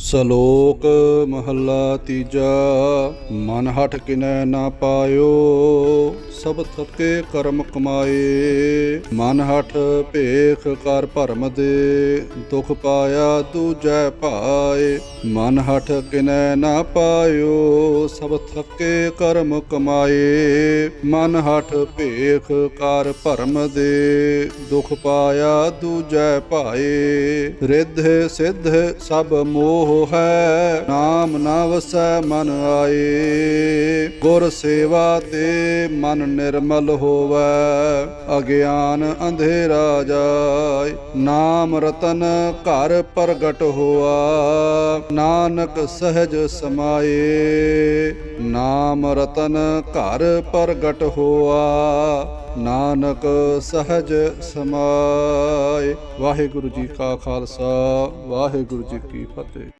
ਸ਼ਲੋਕ ਮਹੱਲਾ ਤੀਜਾ, ਮਨ ਹਟ ਕਿਨੈ ਨਾ ਪਾਇਓ, ਸਭ ਥਕੇ ਕਰਮ ਕਮਾਏ। ਮਨ ਹਟ ਭੇਖ ਕਰ ਭਰਮ ਦੇ, ਦੁਖ ਪਾਇਆ ਦੂਜੈ ਭਾਏ। ਮਨ ਹਟ ਕਿਨੈ ਨਾ ਪਾਇਓ, ਸਭ ਥਕੇ ਕਰਮ ਕਮਾਏ। ਮਨ ਹਟ ਭੇਖ ਕਰ ਭਰਮ ਦੇ, ਦੁਖ ਪਾਇਆ ਦੂਜੈ ਭਾਏ। ਰਿੱਧ ਸਿੱਧ ਸਭ ਮੋਹ ਹੈ ਨਾਮ ਨਾ ਵਸੈ ਮਨ ਆਏ। ਗੁਰ ਸੇਵਾ ਤੇ ਮਨ ਨਿਰਮਲ ਹੋਵੈ, ਅਗਿਆਨ ਅੰਧੇਰਾ ਜਾਏ। ਨਾਮ ਰਤਨ ਘਰ ਪ੍ਰਗਟ ਹੋਆ, ਨਾਨਕ ਸਹਿਜ ਸਮਾਏ। ਨਾਮ ਰਤਨ ਘਰ ਪ੍ਰਗਟ ਹੋਆ, ਨਾਨਕ ਸਹਿਜ ਸਮਾਏ। ਵਾਹਿਗੁਰੂ ਜੀ ਕਾ ਖਾਲਸਾ, ਵਾਹਿਗੁਰੂ ਜੀ ਕੀ ਫਤਿਹ।